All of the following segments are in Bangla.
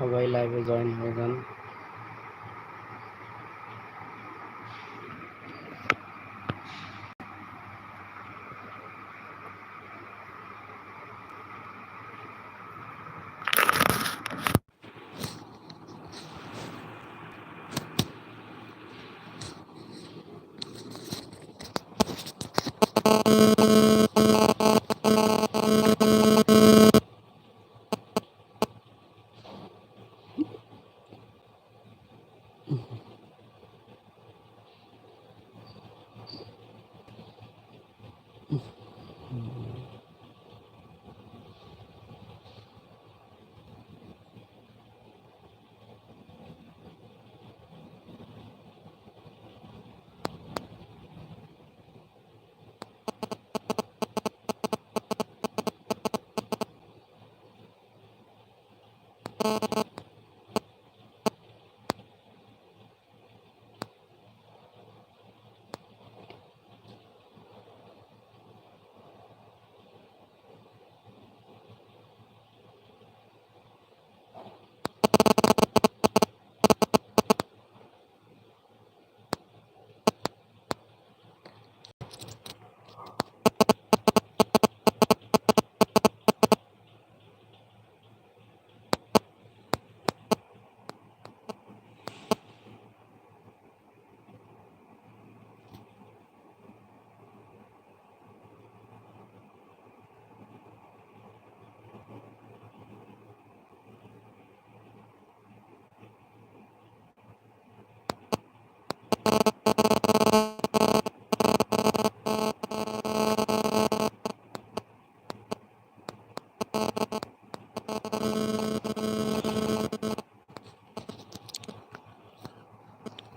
সবাই লাইভে জয়েন হয়ে যান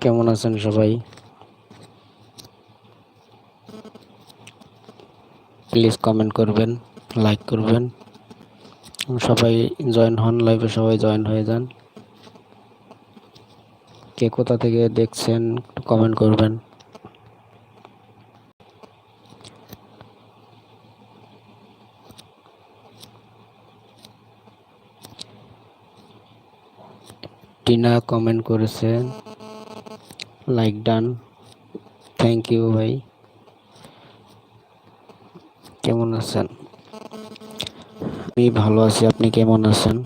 কেমন আছেন সবাই? প্লিজ কমেন্ট করবেন লাইক করবেন। সবাই জয়েন হন লাইভে সবাই জয়েন হয়ে যান। কে কোথা থেকে দেখছেন কমেন্ট করবেন। টিনা কমেন্ট করেছেন লাইক ডান। থ্যাংক ইউ ভাই। কেমন আছেন? আমি ভালো আছি, আপনি কেমন আছেন?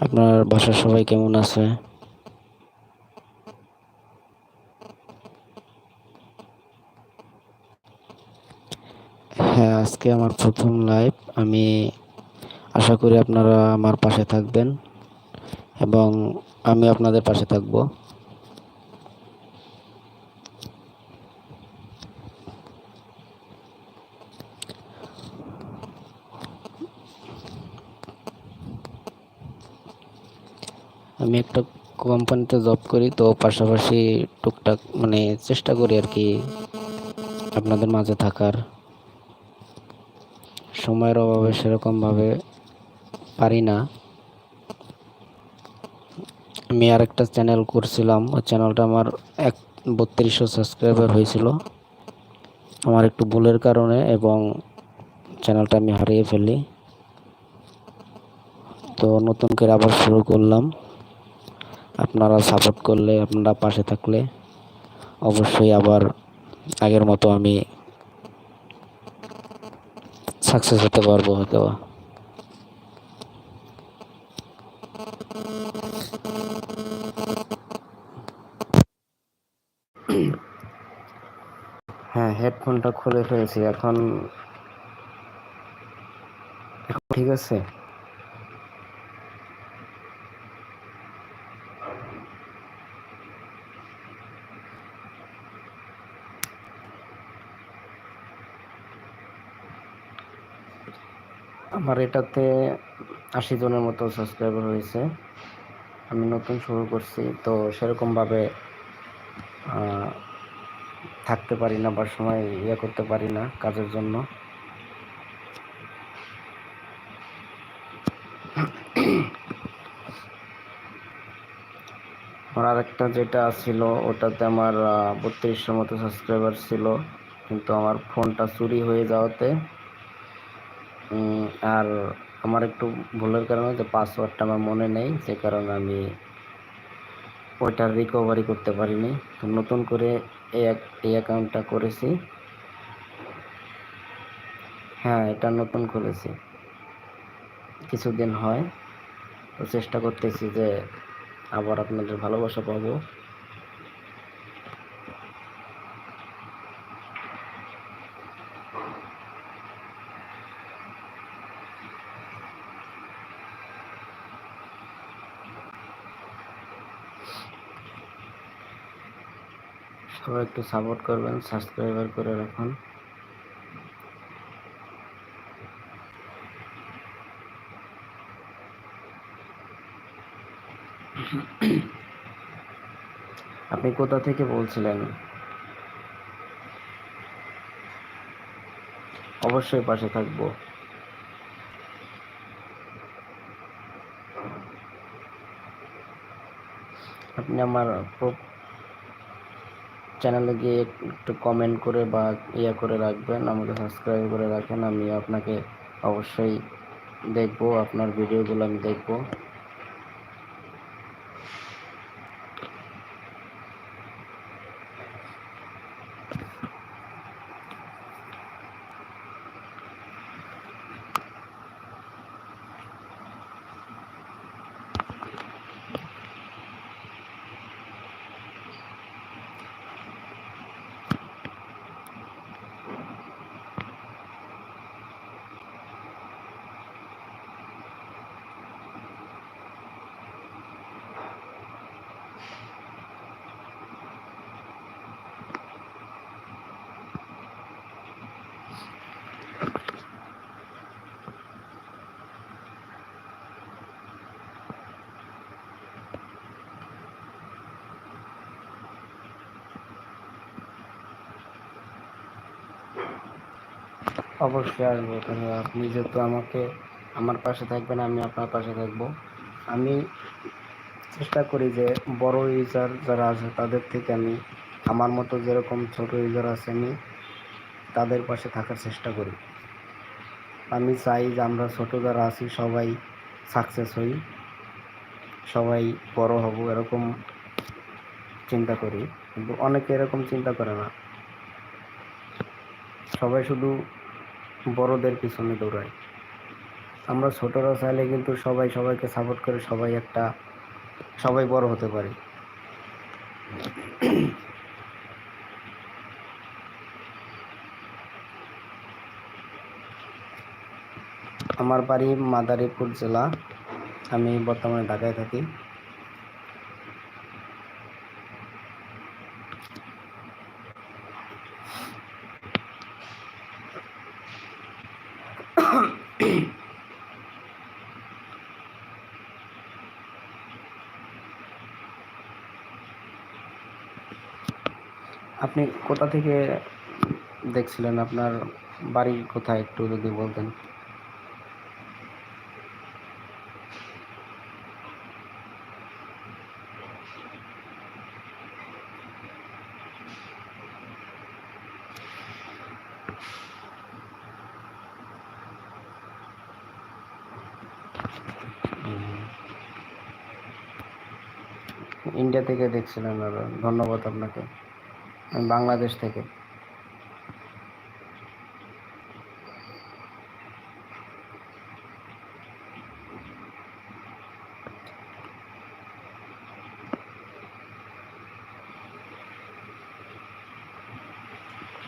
আপনার বাসার সবাই কেমন আছে? হ্যাঁ আজকে আমার প্রথম লাইভ আমি আশা করি আপনারা আমার পাশে থাকবেন এবং আমি আপনাদের পাশে থাকব। আমি একটা কোম্পানিতে জব করি, তো পাশাপাশি টুকটাক মানে চেষ্টা করি আর কি আপনাদের মাঝে থাকার। সময়ের অভাবে সেরকমভাবে পারি না। আমি আর একটা চ্যানেল করছিলাম, ওই চ্যানেলটা আমার এক বত্রিশশো সাবস্ক্রাইবার হয়েছিল। আমার একটু ভুলের কারণে এবং চ্যানেলটা আমি হারিয়ে ফেলি। তো নতুন করে আবার শুরু করলাম। আপনারা সাপোর্ট করলে, আপনারা পাশে থাকলে অবশ্যই আবার আগের মতো আমি সাকসেস হতে পারব হয়তো। হ্যাঁ হেডফোনটা খুলে ফেলেছি এখন ঠিক আছে? আমার এটাতে আশি জনের মতো সাবস্ক্রাইবার হয়েছে। আমি নতুন শুরু করছি, তো সেরকমভাবে থাকতে পারি না বা সময় ইয়ে করতে পারি না কাজের জন্য। আমার আরেকটা যেটা ছিল, ওটাতে আমার বত্রিশশো মতো সাবস্ক্রাইবার ছিল, কিন্তু আমার ফোনটা চুরি হয়ে যাওয়াতে আর আমার একটু ভুলের কারণে যে পাসওয়ার্ডটা আমার মনে নেই যে কারণে আমি ওইটা রিকভারি করতে পারিনি। তো নতুন করে এই এই অ্যাকাউন্টটা করেছি। হ্যাঁ এটা নতুন করেছি। কিছুদিন হয়। তো চেষ্টা করতেছি যে আবার আপনাদের ভালোবাসা পাবো। সবাই একটু সাপোর্ট করবেন সাবস্ক্রাইবার করে রাখুন। আপনি কোথা থেকে বলছিলেন? অবশ্যই পাশে থাকব। আপনি আমার চ্যানেলে গিয়ে একটু কমেন্ট করে বা ইয়ে করে রাখবেন, আমাকে সাবস্ক্রাইব করে রাখেন, আমি আপনাকে অবশ্যই দেখব, আপনার ভিডিওগুলো আমি দেখব। অবশ্যই আসব তাহলে আপনি যেহেতু আমাকে, আমার পাশে থাকবেন, আমি আপনার পাশে থাকব। আমি চেষ্টা করি যে বড় ইউজার যারা আছে, তাদের থেকে আমি, আমার মতো যেরকম ছোট ইউজার আছে, আমি তাদের পাশে থাকার চেষ্টা করি। আমি চাই যে আমরা ছোট যারা আছি, সবাই সাকসেস হই, সবাই বড় হব, এরকম চিন্তা করি। কিন্তু অনেকে এরকম চিন্তা করে না। সবাই শুধু বড়দের পিছনে দৌড়ায়। আমরা ছোটরা চাইলে কিন্তু সবাই সবাইকে সাপোর্ট করে সবাই একটা, সবাই বড় হতে পারে। আমার বাড়ি মাদারীপুর জেলা। আমি বর্তমানে ঢাকায় থাকি। আপনি কোথা থেকে দেখছিলেন? আপনার বাড়ি কোথায়? একটু যদি বলতেন। ইন্ডিয়া থেকে দেখছিলেন ধন্যবাদ আপনাকে। বাংলাদেশ থেকে।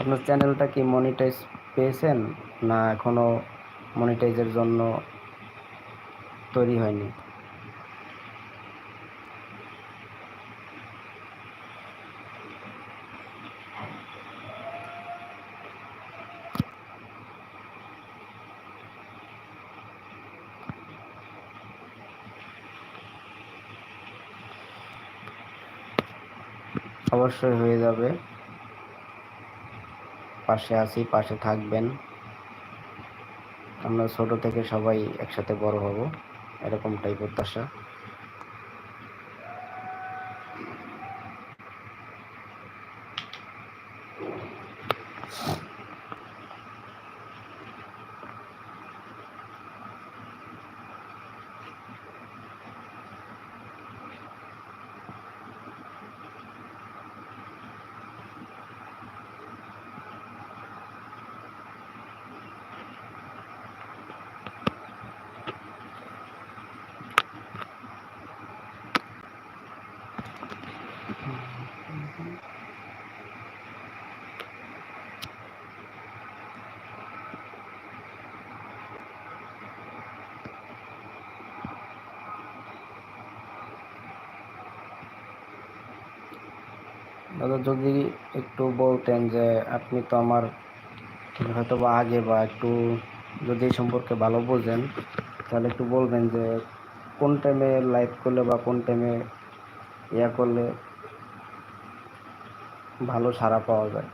আপনার চ্যানেলটা কি মনিটাইজ পেয়েছেন? না এখনও মনিটাইজের জন্য তৈরি হয়নি। অবশ্যই হয়ে যাবে। পাশে আছি, পাশে থাকবেন। আমরা ছোট থেকে সবাই একসাথে বড় হব। এরকমটাই প্রত্যাশা। দাদা, যদি একটু বলতেন যে আপনি তো আমার হয়তো বা আগে বা একটু যদি এই সম্পর্কে ভালো বোঝেন, তাহলে একটু বলবেন যে কোন টাইমে লাইভ করলে বা কোন টাইমে ইয়া করলে ভালো সারা পাওয়া যায়?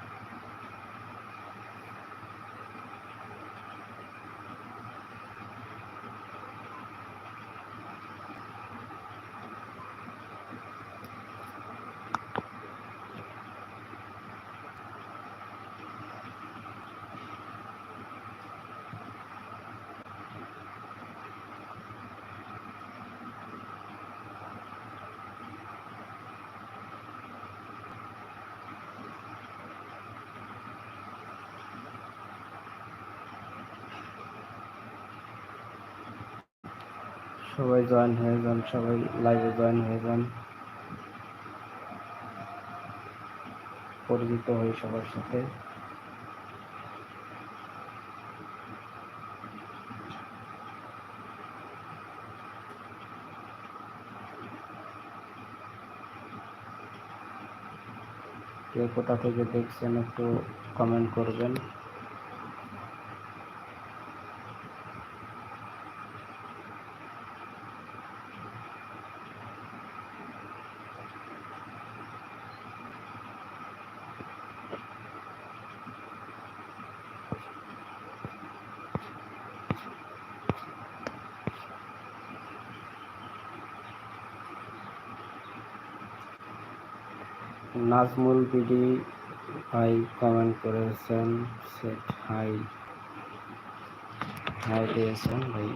সবাই জয়েন হয়ে যান, সবাই লাইভে জয়েন হয়ে যান। পরিচিত হই সবার সাথে। কে কোথা থেকে দেখছেন একটু কমেন্ট করবেন। নাজমুল বিডি ভাই কমেন্ট করেছেন সেট হাই হাই দিয়েছেন ভাই।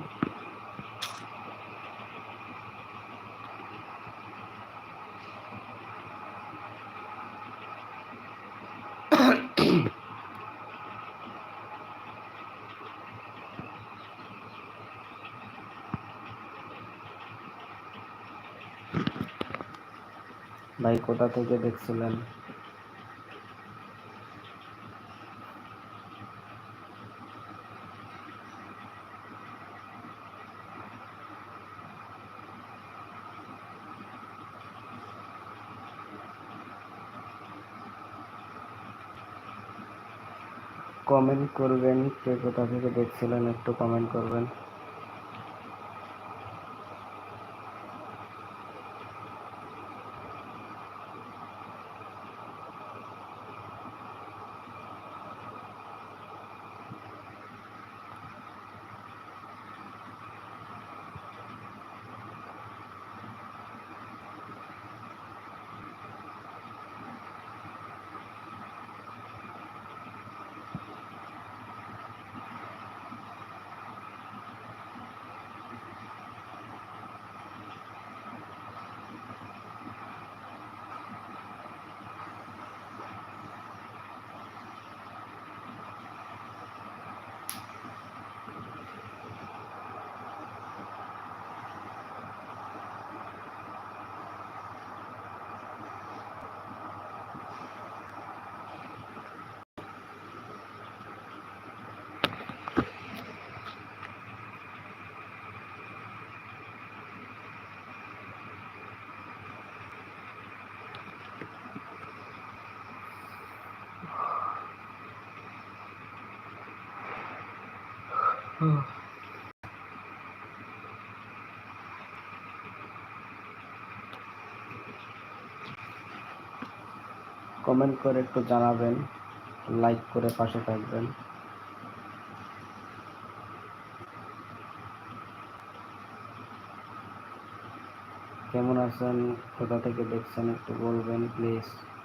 ভাই কোথা থেকে দেখছিলেন? কমেন্ট করবেন কে কোথা থেকে দেখছিলেন একটু কমেন্ট করবেন। কমেন্ট করে একটু জানাবেন লাইক করে পাশে থাকবেন। কেমন আছেন? কোথা থেকে দেখছেন একটু বলবেন প্লিজ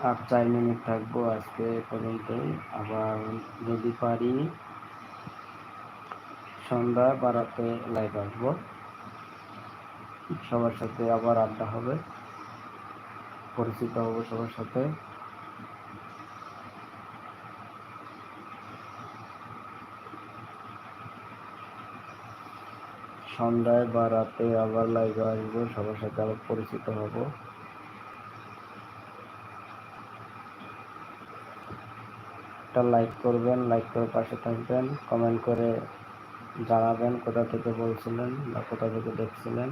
আর চার মিনিট থাকব আজকে পর্যন্তই। আবার যদি পারি, সন্ধ্যা বারাতে লাইভ আসব। সবার সাথে আবার আড্ডা হবে। পরিচিত হব সবার সাথে। সন্ধ্যায় বা রাতে আবার লাইভে আসব, সবার সাথে আবার পরিচিত হব। একটা লাইক করবেন লাইক করে পাশে থাকবেন কমেন্ট করে জানাবেন কোথা থেকে বলছিলেন বা কোথা থেকে দেখছিলেন।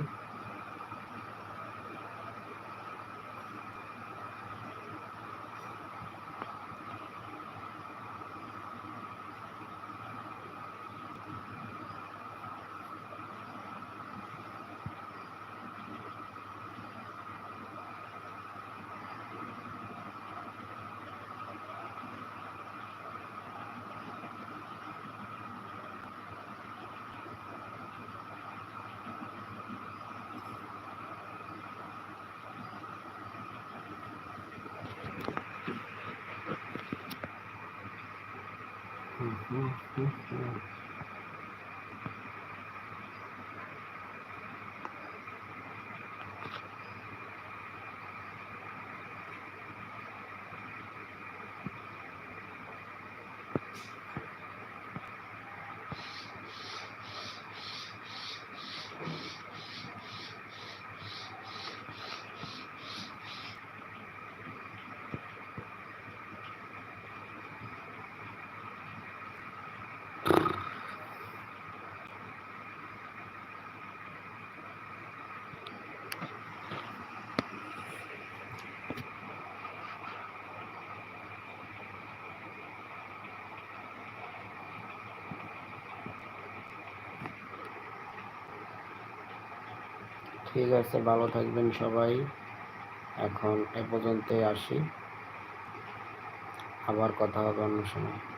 Mm-hmm. ঠিক আছে ভালো থাকবেন সবাই। এখন এ পর্যন্তই আসি। আবার কথা হবে অন্য সময়।